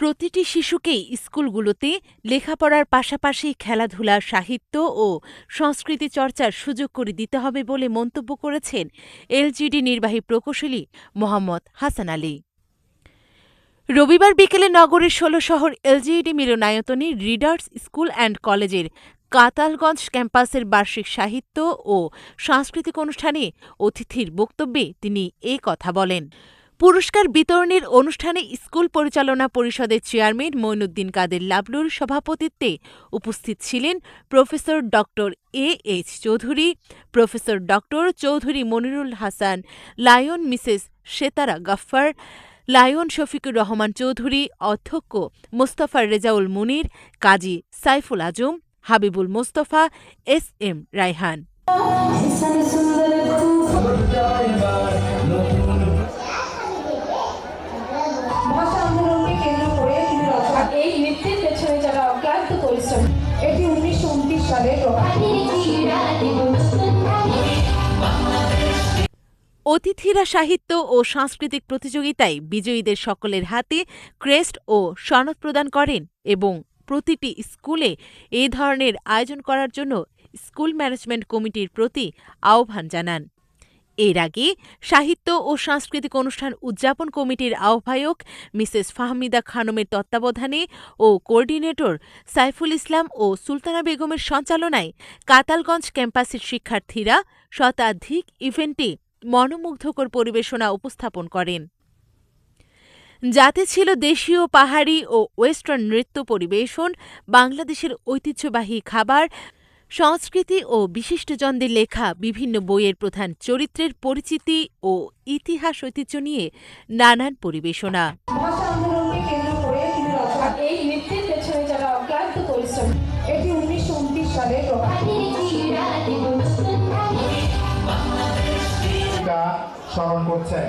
প্রতিটি শিশুকেই স্কুলগুলোতে লেখাপড়ার পাশাপাশি খেলাধুলা, সাহিত্য ও সংস্কৃতি চর্চার সুযোগ করে দিতে হবে বলে মন্তব্য করেছেন এলজিডি নির্বাহী প্রকৌশলী মোহাম্মদ হাসান আলী। রবিবার বিকেলে নগরের ষোলো শহর এলজিইডি মিলনায়তনে রিডার্স স্কুল অ্যান্ড কলেজের কাতালগঞ্জ ক্যাম্পাসের বার্ষিক সাহিত্য ও সাংস্কৃতিক অনুষ্ঠানে অতিথির বক্তব্যে তিনি এ কথা বলেন। পুরস্কার বিতরণের অনুষ্ঠানে স্কুল পরিচালনা পরিষদের চেয়ারম্যান মঈনুদ্দিন কাদের লাবলুর সভাপতিত্বে উপস্থিত ছিলেন প্রফেসর ড এ এইচ চৌধুরী, প্রফেসর ড Chowdhury Monirul Hasan, lion Mrs Setara Gaffar, lion Shafiqur Rahman Chowdhury, অধ্যক্ষ মোস্তফা রেজাউল মুনির, কাজী সাইফুল আজম, হাবিবুল মোস্তফা, এস এম রায়হান। অতিথিরা সাহিত্য ও সাংস্কৃতিক প্রতিযোগিতায় বিজয়ীদের সকলের হাতে ক্রেস্ট ও সনদ প্রদান করেন এবং প্রতিটি স্কুলে এ ধরনের আয়োজন করার জন্য স্কুল ম্যানেজমেন্ট কমিটির প্রতি আহ্বান জানান। এর আগে সাহিত্য ও সাংস্কৃতিক অনুষ্ঠান উদযাপন কমিটির আহ্বায়ক মিসেস ফাহমিদা খানমের তত্ত্বাবধানে ও কোঅর্ডিনেটর সাইফুল ইসলাম ও সুলতানা বেগমের সঞ্চালনায় কাতালগঞ্জ ক্যাম্পাসের শিক্ষার্থীরা শতাধিক ইভেন্টে মনোমুগ্ধকর পরিবেশনা উপস্থাপন করেন। যাতে ছিল দেশীয় পাহাড়ি ও ওয়েস্টার্ন নৃত্য পরিবেশন, বাংলাদেশের ঐতিহ্যবাহী খাবার সংস্কৃতি ও বিশিষ্টজনদের লেখা বিভিন্ন বইয়ের প্রধান চরিত্রের পরিচিতি ও ইতিহাস ঐতিহ্য নিয়ে নানান পরিবেশনা। স্মরণ করছেন